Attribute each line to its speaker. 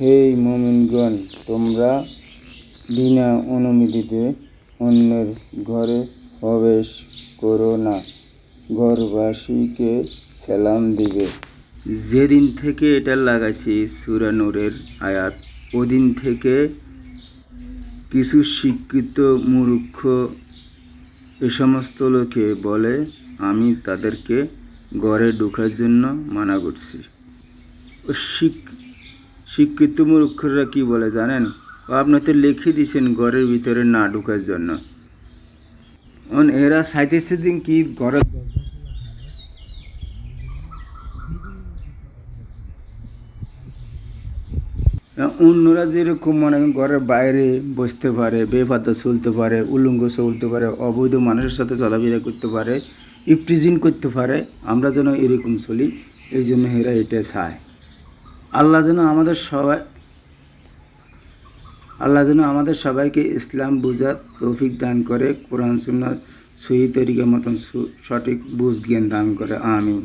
Speaker 1: হে মুমিনগণ, তোমরা বিনা অনুমতিতে অন্যের ঘরে প্রবেশ করো না। ঘরবাসীকে সালাম দিবে। যেদিন থেকে এটা লাগাইছি সূরা নূরের আয়াত, ওদিন থেকে কিছু শিক্ষিত মূর্খ এ সমস্ত লোকে বলে, আমি তাদেরকে ঘরে ঢোকার জন্য মানা করছি। ও শিক- শিক্ষিত মূর্খরা কি বলে জানেন? আপনি তো লিখে দিয়েছেন ঘরের ভিতরে না ঢুকার জন্য। এরা সাইতেছে দিন কি ঘরের অন্যরা যেরকম মনে ঘরের বাইরে বসতে পারে বেপাতা চলতে পারে, উলঙ্গ চলতে পারে, অবৈধ মানুষের সাথে চলাফেরা করতে পারে, ইফটিজিন করতে পারে, আমরা যেন এরকম চলি, এই জন্য এরা এটা চায়। আল্লাহ যেন আমাদের সবাই আল্লাহ যেন আমাদের সবাইকে ইসলাম বুঝার তৌফিক দান করে, কোরআন সুন্নার সহি তরিকা মতন সঠিক বুঝ জ্ঞান দান করে, আমিন।